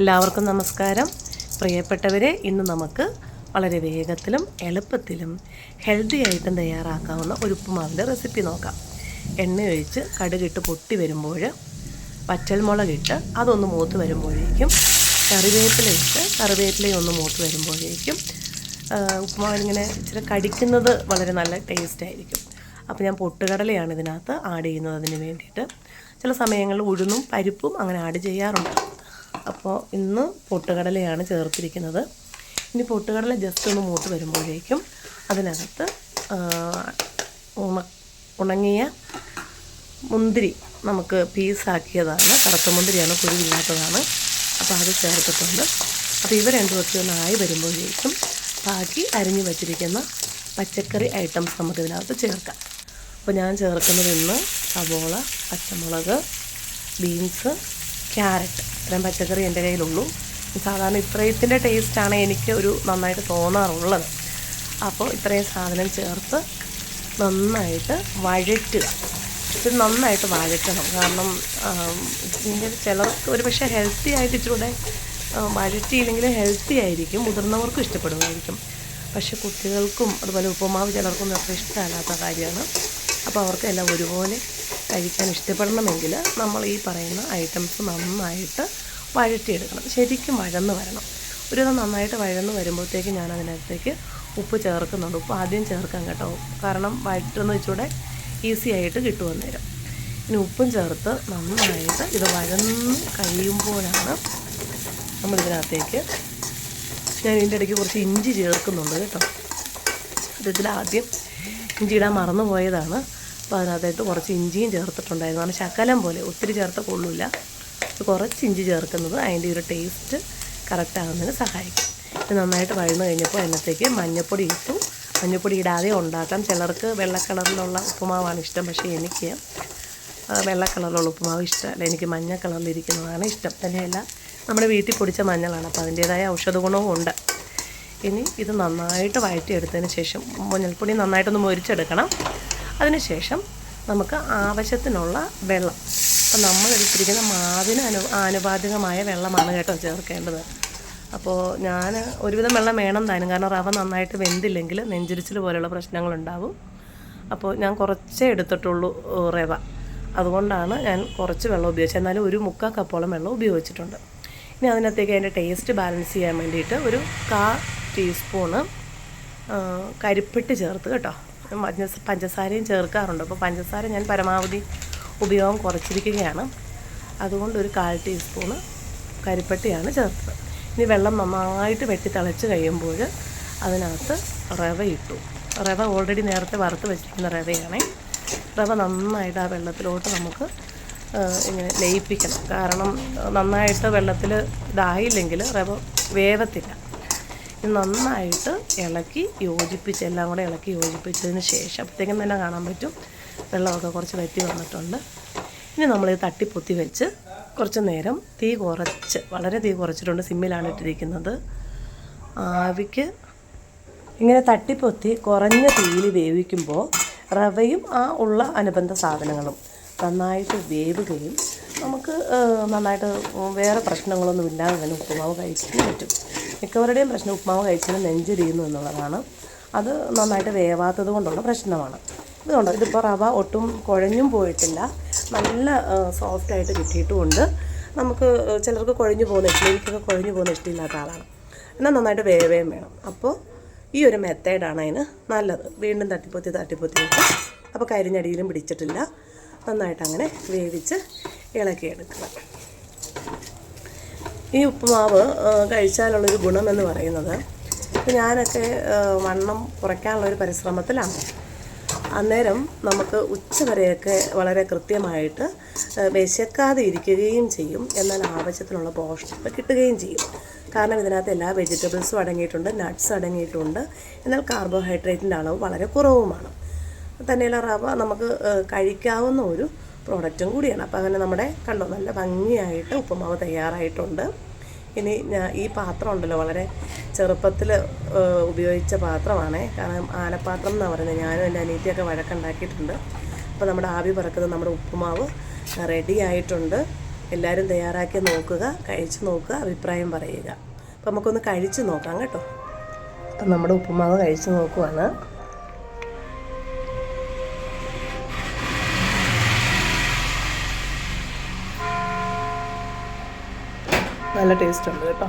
എല്ലാവർക്കും നമസ്കാരം. പ്രിയപ്പെട്ടവരെ ഇന്ന് നമുക്ക് വളരെ വേഗത്തിലും എളുപ്പത്തിലും ഹെൽത്തി ആയിട്ടും തയ്യാറാക്കാവുന്ന ഒരു ഉപ്പുമാവിന്റെ റെസിപ്പി നോക്കാം. എണ്ണ ഒഴിച്ച് കടുകിട്ട് പൊട്ടി വരുമ്പോൾ പച്ചൽമുളകിട്ട് അതൊന്ന് മൂത്ത് വരുമ്പോഴേക്കും കറിവേപ്പില ഇട്ട് കറിവേപ്പിലയും ഒന്ന് മൂത്ത് വരുമ്പോഴേക്കും ഉപ്പുമാവിനിങ്ങനെ ഇച്ചിരി കടിക്കുന്നത് വളരെ നല്ല ടേസ്റ്റ് ആയിരിക്കും. അപ്പോൾ ഞാൻ പൊട്ടുകടലയാണ് ഇതിനകത്ത് ആഡ് ചെയ്യുന്നത്. അതിന് വേണ്ടിയിട്ട് ചില സമയങ്ങളിൽ ഉഴുന്നും പരിപ്പും അങ്ങനെ ആഡ് ചെയ്യാറുണ്ട്. അപ്പോൾ ഇന്ന് പൊട്ടുകടലയാണ് ചേർത്തിരിക്കുന്നത്. ഇനി പൊട്ടുകടല ജസ്റ്റ് ഒന്ന് മൂട്ട് വരുമ്പോഴേക്കും അതിനകത്ത് ഉണ ഉണങ്ങിയ മുന്തിരി നമുക്ക് പീസാക്കിയതാണ് കറുത്ത മുന്തിരിയാണ് കുരുവില്ലാത്തതാണ്. അപ്പോൾ അത് ചേർത്തിട്ടുണ്ട്. അപ്പോൾ ഇവ രണ്ടും ഒക്കെ ഒന്ന് ആയി വരുമ്പോഴേക്കും ബാക്കി അരിഞ്ഞു വച്ചിരിക്കുന്ന പച്ചക്കറി ഐറ്റംസ് നമുക്ക് ഇതിനകത്ത് ചേർക്കാം. അപ്പോൾ ഞാൻ ചേർക്കുന്നത് ഇന്ന് സവോള പച്ചമുളക് ബീൻസ് ക്യാരറ്റ് ഇത്രയും പച്ചക്കറി എന്റെ കയ്യിലുള്ളൂ. സാധാരണ ഇത്രയത്തിന്റെ ടേസ്റ്റാണ് എനിക്ക് ഒരു നന്നായിട്ട് തോന്നാറുള്ളത്. അപ്പോൾ ഇത്രയും സാധനം ചേർത്ത് നന്നായിട്ട് വഴറ്റുക ഇത് നന്നായിട്ട് വഴറ്റണം. കാരണം ഇതിന്റെ ചിലർക്ക് ഒരു പക്ഷേ ഹെൽത്തി ആയിട്ട് ഇച്ചിരൂടെ വഴറ്റിയില്ലെങ്കിൽ ഹെൽത്തി ആയിരിക്കും. മുതിർന്നവർക്കും ഇഷ്ടപ്പെടുമായിരിക്കും. പക്ഷെ കുട്ടികൾക്കും അതുപോലെ ഉപ്പുമാവ് ചിലർക്കൊന്നും അത്ര ഇഷ്ടമല്ലാത്ത കാര്യമാണ്. അപ്പോൾ അവർക്കെല്ലാം ഒരുപോലെ കഴിക്കാൻ ഇഷ്ടപ്പെടണമെങ്കിൽ നമ്മൾ ഈ പറയുന്ന ഐറ്റംസ് നന്നായിട്ട് വഴറ്റിയെടുക്കണം. ശരിക്കും വഴന്ന് വരണം. ഒരു നന്നായിട്ട് വഴന്ന് വരുമ്പോഴത്തേക്ക് ഞാൻ അതിനകത്തേക്ക് ഉപ്പ് ചേർക്കുന്നുണ്ട്. ഉപ്പ് ആദ്യം ചേർക്കാം കേട്ടോ. കാരണം വഴറ്റുന്ന വെച്ചൂടെ ഈസി ആയിട്ട് കിട്ടുമെന്ന് തരും ഇനി ഉപ്പും ചേർത്ത് നന്നായിട്ട് ഇത് വഴന്ന് കഴിയുമ്പോഴാണ് നമ്മളിതിനകത്തേക്ക് ഞാൻ ഇതിന്റെ ഇടയ്ക്ക് കുറച്ച് ഇഞ്ചി ചേർക്കുന്നുണ്ട് കേട്ടോ. ഇതിലാദ്യം ഇഞ്ചി ഇടാൻ മറന്നു പോയതാണ് അപ്പോൾ അതിനകത്തായിട്ട് കുറച്ച് ഇഞ്ചിയും ചേർത്തിട്ടുണ്ടായിരുന്നു. കാരണം ശകലം പോലെ ഒത്തിരി ചേർത്ത കൊള്ളില്ല. കുറച്ച് ഇഞ്ചി ചേർക്കുന്നത് അതിന്റെ ഒരു ടേസ്റ്റ് കറക്റ്റാകുന്നതിന് സഹായിക്കും. ഇത് നന്നായിട്ട് വഴന്നു കഴിഞ്ഞപ്പോൾ അതിനകത്തേക്ക് മഞ്ഞപ്പൊടി ഇട്ടു. മഞ്ഞപ്പൊടി ഇടാതെ ഉണ്ടാക്കാം. ചിലർക്ക് വെള്ള കളറിലുള്ള ഉപ്പുമാവാണ് ഇഷ്ടം. പക്ഷേ എനിക്ക് ആ, വെള്ള കളറിലുള്ള ഉപ്പുമാവ് ഇഷ്ടമല്ല. എനിക്ക് മഞ്ഞ കളറിലിരിക്കുന്നതാണ് ഇഷ്ടം. തന്നെയല്ല നമ്മുടെ വീട്ടിൽ പൊടിച്ച മഞ്ഞളാണ്. അപ്പോൾ അതിന്റേതായ ഔഷധ ഗുണവും ഉണ്ട്. ഇനി ഇത് നന്നായിട്ട് വഴറ്റിയെടുത്തതിന് ശേഷം മഞ്ഞൾപ്പൊടി നന്നായിട്ടൊന്ന് മൊരിച്ചെടുക്കണം. അതിനുശേഷം നമുക്ക് ആവശ്യത്തിനുള്ള വെള്ളം. അപ്പം നമ്മൾ എടുത്തിരിക്കുന്ന മാവിന് അനു ആനുപാതികമായ വെള്ളമാണ് കേട്ടോ ചേർക്കേണ്ടത്. അപ്പോൾ ഞാൻ ഒരുവിധം വെള്ളം വേണം താനും. കാരണം റവ നന്നായിട്ട് വെന്തില്ലെങ്കിൽ നെഞ്ചിരിച്ചിൽ പോലെയുള്ള പ്രശ്നങ്ങളുണ്ടാവും. അപ്പോൾ ഞാൻ കുറച്ചേ എടുത്തിട്ടുള്ളൂ റവ. അതുകൊണ്ടാണ് ഞാൻ കുറച്ച് വെള്ളം ഉപയോഗിച്ചത്. എന്നാലും ഒരു മുക്കാൽ കപ്പോളം വെള്ളം ഉപയോഗിച്ചിട്ടുണ്ട്. ഇനി അതിനകത്തേക്ക് അതിന്റെ ടേസ്റ്റ് ബാലൻസ് ചെയ്യാൻ വേണ്ടിയിട്ട് ഒരു കാ ടീസ്പൂണ് കരിപ്പെട്ട് ചേർത്ത് കേട്ടോ. പഞ്ചസാരയും ചേർക്കാറുണ്ട്. അപ്പോൾ പഞ്ചസാര ഞാൻ പരമാവധി ഉപയോഗം കുറച്ചിരിക്കുകയാണ്. അതുകൊണ്ട് ഒരു കാൽ ടീസ്പൂണ് കരിപ്പട്ടിയാണ് ചേർത്തത്. ഇനി വെള്ളം നന്നായിട്ട് വെട്ടി തിളച്ച് കഴിയുമ്പോൾ അതിനകത്ത് റവ ഇട്ടു. റവ ഓൾറെഡി നേരത്തെ വറുത്ത് വെച്ചിരിക്കുന്ന റവയാണേ. റവ നന്നായിട്ട് ആ വെള്ളത്തിലോട്ട് നമുക്ക് ഇങ്ങനെ ലയിപ്പിക്കണം. കാരണം നന്നായിട്ട് വെള്ളത്തിൽ ഇതായില്ലെങ്കിൽ റവ വേവത്തില്ല. നന്നായിട്ട് ഇളക്കി യോജിപ്പിച്ച് എല്ലാം കൂടെ ഇളക്കി യോജിപ്പിച്ചതിന് ശേഷം അപ്പോഴത്തേക്കും തന്നെ കാണാൻ പറ്റും. വെള്ളമൊക്കെ കുറച്ച് വറ്റി വന്നിട്ടുണ്ട്. ഇനി നമ്മൾ നമ്മളിത് തട്ടിപ്പൊത്തി വെച്ച് കുറച്ച് നേരം തീ കുറച്ച് വളരെ തീ കുറച്ചിട്ടുണ്ട് സിമ്മിലാണ് ഇട്ടിരിക്കുന്നത്. ആവിക്ക് ഇങ്ങനെ തട്ടിപ്പൊത്തി കുറഞ്ഞ തീയിൽ വേവിക്കുമ്പോൾ റവയും ആ ഉള്ള അനുബന്ധ സാധനങ്ങളും നന്നായിട്ട് വേവുകയും നമുക്ക് നന്നായിട്ട് വേറെ പ്രശ്നങ്ങളൊന്നും ഇല്ലാതെ തന്നെ ഉപ്പുമാവ് കഴിക്കാൻ പറ്റും. മിക്കവരുടെയും പ്രശ്നം ഉപ്മാവ് കഴിച്ചതിന് നെഞ്ചിരിയുന്നു എന്നുള്ളതാണ്. അത് നന്നായിട്ട് വേവാത്തത് കൊണ്ടുള്ള പ്രശ്നമാണ്. ഇതുകൊണ്ട് ഇതിപ്പോൾ റവ ഒട്ടും കുഴഞ്ഞും പോയിട്ടില്ല. നല്ല സോഫ്റ്റായിട്ട് കിട്ടിയിട്ടുമുണ്ട്. നമുക്ക് ചിലർക്ക് കുഴഞ്ഞു പോകുന്ന ഇഷ്ടം എനിക്കൊക്കെ കുഴഞ്ഞു പോകുന്ന ഇഷ്ടമില്ലാത്ത ആളാണ്. എന്നാൽ നന്നായിട്ട് വേവേം വേണം. അപ്പോൾ ഈ ഒരു മെത്തേഡാണ് അതിന് നല്ലത്. വീണ്ടും തട്ടിപ്പൊത്തി തട്ടിപ്പൊത്തി അപ്പോൾ കരിഞ്ഞടിയിലും പിടിച്ചിട്ടില്ല. നന്നായിട്ട് അങ്ങനെ വേവിച്ച് ഇളക്കിയെടുക്കുക. ഈ ഉപ്പുമാവ് കഴിച്ചാലുള്ളൊരു ഗുണമെന്ന് പറയുന്നത് ഇപ്പം ഞാനൊക്കെ വണ്ണം കുറയ്ക്കാനുള്ളൊരു പരിശ്രമത്തിലാണ്. അന്നേരം നമുക്ക് ഉച്ച വരെയൊക്കെ വളരെ കൃത്യമായിട്ട് വിശക്കാതെ ഇരിക്കുകയും ചെയ്യും. എന്നാൽ ആവശ്യത്തിനുള്ള പോഷണം കിട്ടുകയും ചെയ്യും. കാരണം ഇതിനകത്ത് എല്ലാ വെജിറ്റബിൾസും അടങ്ങിയിട്ടുണ്ട് നട്ട്സ് അടങ്ങിയിട്ടുണ്ട്. എന്നാൽ കാർബോഹൈഡ്രേറ്റിന്റെ അളവ് വളരെ കുറവുമാണ്. തന്നെയുള്ള റവ നമുക്ക് കഴിക്കാവുന്ന ഒരു പ്രോഡക്റ്റും കൂടിയാണ്. അപ്പോൾ അങ്ങനെ നമ്മുടെ കണ്ടോ നല്ല ഭംഗിയായിട്ട് ഉപ്പുമാവ് തയ്യാറായിട്ടുണ്ട്. ഇനി ഞാൻ ഈ പാത്രം ഉണ്ടല്ലോ വളരെ ചെറുപ്പത്തിൽ ഉപയോഗിച്ച പാത്രമാണ്. കാരണം ആനപ്പാത്രം എന്നാണ് പറയുന്നത് ഞാനും എന്റെ അനീറ്റിയൊക്കെ വഴക്കുണ്ടാക്കിയിട്ടുണ്ട്. അപ്പോൾ നമ്മുടെ ആവി പറക്കുന്നത് നമ്മുടെ ഉപ്പുമാവ് റെഡി ആയിട്ടുണ്ട്. എല്ലാവരും തയ്യാറാക്കി നോക്കുക കഴിച്ച് നോക്കുക അഭിപ്രായം പറയുക. അപ്പോൾ നമുക്കൊന്ന് കഴിച്ച് നോക്കാം കേട്ടോ. അപ്പം നമ്മുടെ ഉപ്പുമാവ് കഴിച്ച് നോക്കുവാണ്. നല്ല ടേസ്റ്റ് ഉണ്ട് കേട്ടോ.